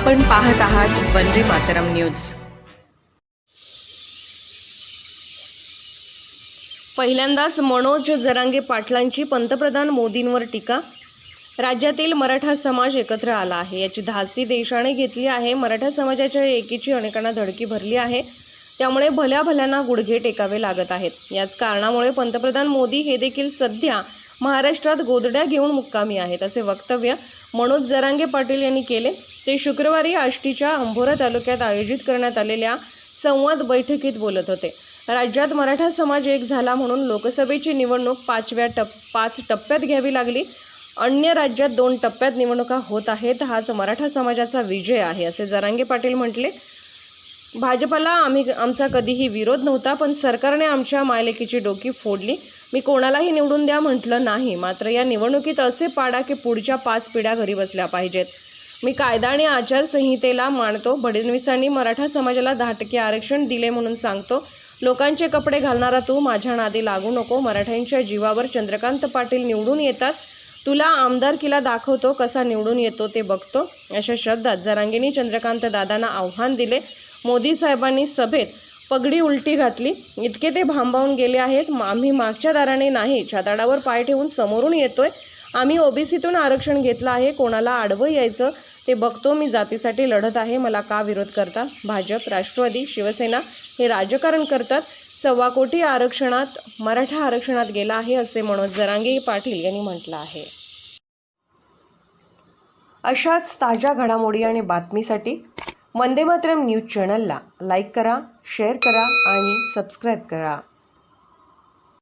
आपण पाहत आहात वंदे मातरम न्यूज. पहिल्यांदाच मनोज जरांगे पाटलांची पंतप्रधान मोदींवर टीका. राज्यातील मराठा समाज एकत्र आला आहे. याची धास्ती देशाने घेतली आहे. मराठा समाजाच्या एकीची अनेकांना धडकी भरली आहे. त्यामुळे भल्या भल्यांना गुडघे टेकावे लागत आहेत. याच कारणामुळे पंतप्रधान मोदी हे देखील सध्या महाराष्ट्रात गोदड्या घेऊन मुक्कामी आहेत असे वक्तव्य मनोज जरांगे पाटील यांनी केले. ते शुक्रवारी आष्टीच्या अंभोरा तालुक्यात आयोजित करण्यात आलेल्या संवाद बैठकीत बोलत होते. राज्यात मराठा समाज एक झाला म्हणून लोकसभेची निवडणूक पाचव्या टप पाच टप्प्यात घ्यावी लागली. अन्य राज्यात दोन टप्प्यात निवडणुका होत आहेत हाच मराठा समाजाचा विजय आहे असे जरांगे पाटील म्हटले. भाजपला आम्ही आमचा कधीही विरोध नव्हता पण सरकारने आमच्या मायलेकीची डोकी फोडली. मी कोणालाही निवडून द्या म्हटलं नाही मात्र या निवडणुकीत असे पाडा की पुढच्या पाच पिढ्या घरी बसल्या पाहिजेत. मी कायदा आणि आचारसंहितेला मानतो फडणवीसांनी मराठा समाजाला दहा टक्के आरक्षण दिले म्हणून सांगतो लोकांचे कपडे घालणारा तू माझ्या नादी लागू नको मराठ्यांच्या जीवावर चंद्रकांत पाटील निवडून येतात तुला आमदारकीला दाखवतो कसा निवडून येतो ते बघतो अशा शब्दात जरांगिनी चंद्रकांत दादांना आव्हान दिले. मोदी साहेबांनी सभेत पगडी उलटी घातली. इतके ते भांबावून गेले आहेत. आम्ही मागच्या दाराने नाही छाताडावर पाय ठेवून समोरून येतोय. आम्ही ओबीसीतून आरक्षण घेतलं आहे कोणाला आडवं यायचं ते बघतो. मी जातीसाठी लढत आहे मला का विरोध करता? भाजप राष्ट्रवादी शिवसेना हे राजकारण करतात. सव्वा कोटी आरक्षणात मराठा आरक्षणात गेला आहे असे मनोज जरांगे पाटील यांनी म्हटलं आहे. अशाच ताज्या घडामोडी आणि बातमीसाठी वंदे मातरम न्यूज चॅनलला लाईक करा शेअर करा आणि सबस्क्राईब करा.